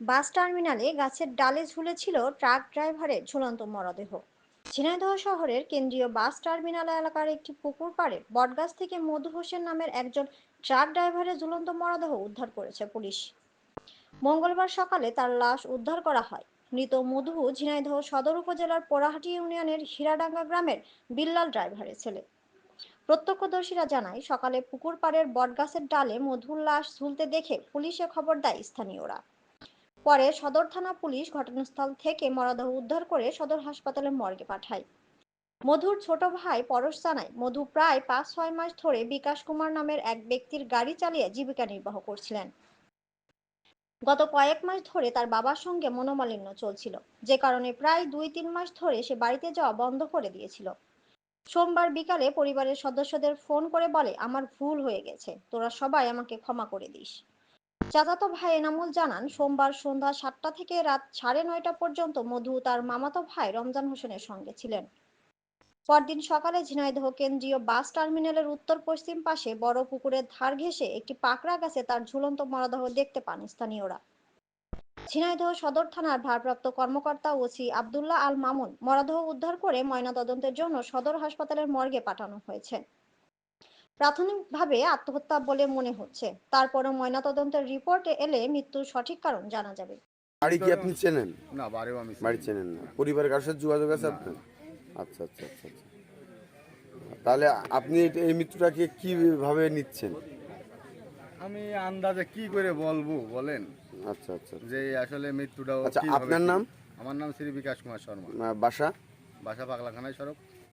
বাস টার্মিনালে গাছের ডালে ঝুলেছিল ট্রাক ড্রাইভারের ঝুলন্ত মরদেহ। ঝিনাইদহ শহরের কেন্দ্রীয় বাস টার্মিনাল এলাকার একটি পুকুর পাড়ে বটগাছ থেকে মধু হোসেন নামের একজন ট্রাক ড্রাইভারের ঝুলন্ত মরদেহ উদ্ধার করেছে পুলিশ। মঙ্গলবার সকালে তার লাশ উদ্ধার করা হয়। মৃত মধু ঝিনাইদহ সদর উপজেলার পোড়াহাটি ইউনিয়নের হীরাডাঙ্গা গ্রামের বিল্লাল ড্রাইভারের ছেলে। প্রত্যক্ষদর্শীরা জানায়, সকালে পুকুর পাড়ের বটগাছের ডালে মধুর লাশ ঝুলতে দেখে পুলিশে খবর দেয় স্থানীয়রা। পরে সদর থানা পুলিশ ঘটনাস্থল থেকে মরদেহ উদ্ধার করে সদর হাসপাতালে মর্গে পাঠায়। মধুর ছোট ভাই পরশ জানায়, মধু প্রায় পাঁচ ছয় মাস ধরে বিকাশ কুমার নামের এক ব্যক্তির গাড়ি চালিয়ে জীবিকা নির্বাহ করছিলেন। গত কয়েক মাস ধরে তার বাবার সঙ্গে মনোমালিন্য চলছিল, যে কারণে প্রায় দুই তিন মাস ধরে সে বাড়িতে যাওয়া বন্ধ করে দিয়েছিল। সোমবার বিকালে পরিবারের সদস্যদের ফোন করে বলে, আমার ভুল হয়ে গেছে, তোরা সবাই আমাকে ক্ষমা করে দিস। চাচাতো ভাই এনামুল জানান, সোমবার সন্ধ্যা সাতটা থেকে রাত সাড়ে নয়টা পর্যন্ত মধু তার মামাতো ভাই রমজান হোসেনের সঙ্গে ছিলেন। পরদিন সকালে ঝিনাইদহ কেন্দ্রীয় বাস টার্মিনালের উত্তর পশ্চিম পাশে বড় পুকুরের ধার ঘেঁষে একটি পাকড়া গাছে তার ঝুলন্ত মরদেহ দেখতে পান স্থানীয়রা। ঝিনাইদহ সদর থানার ভারপ্রাপ্ত কর্মকর্তা ওসি আবদুল্লাহ আল মামুন মরদেহ উদ্ধার করে ময়নাতদন্তের জন্য সদর হাসপাতালের মর্গে পাঠানো হয়েছে। প্রাথমিকভাবে আত্মহত্যা বলে মনে হচ্ছে। তারপরও ময়নাতদন্তের রিপোর্টে এলে মৃত্যুর সঠিক কারণ জানা যাবে। বাড়ি কি আপনি চেনেন? না বাড়িও আমি বাড়ি চেনেন না। পরিবারের কারোর সাথে যোগাযোগ আছে আপনার? আচ্ছা আচ্ছা আচ্ছা আচ্ছা। তাহলে আপনি এই মৃত্যুটাকে কীভাবে নিচ্ছেন? আমি আন্দাজে কি করে বলব বলেন? আচ্ছা আচ্ছা। যে আসলে মৃত্যুটা আচ্ছা, আপনার নাম? আমার নাম শ্রী বিকাশ কুমার শর্মা। বাসা? বাসা পাগলাখানায় সড়ক।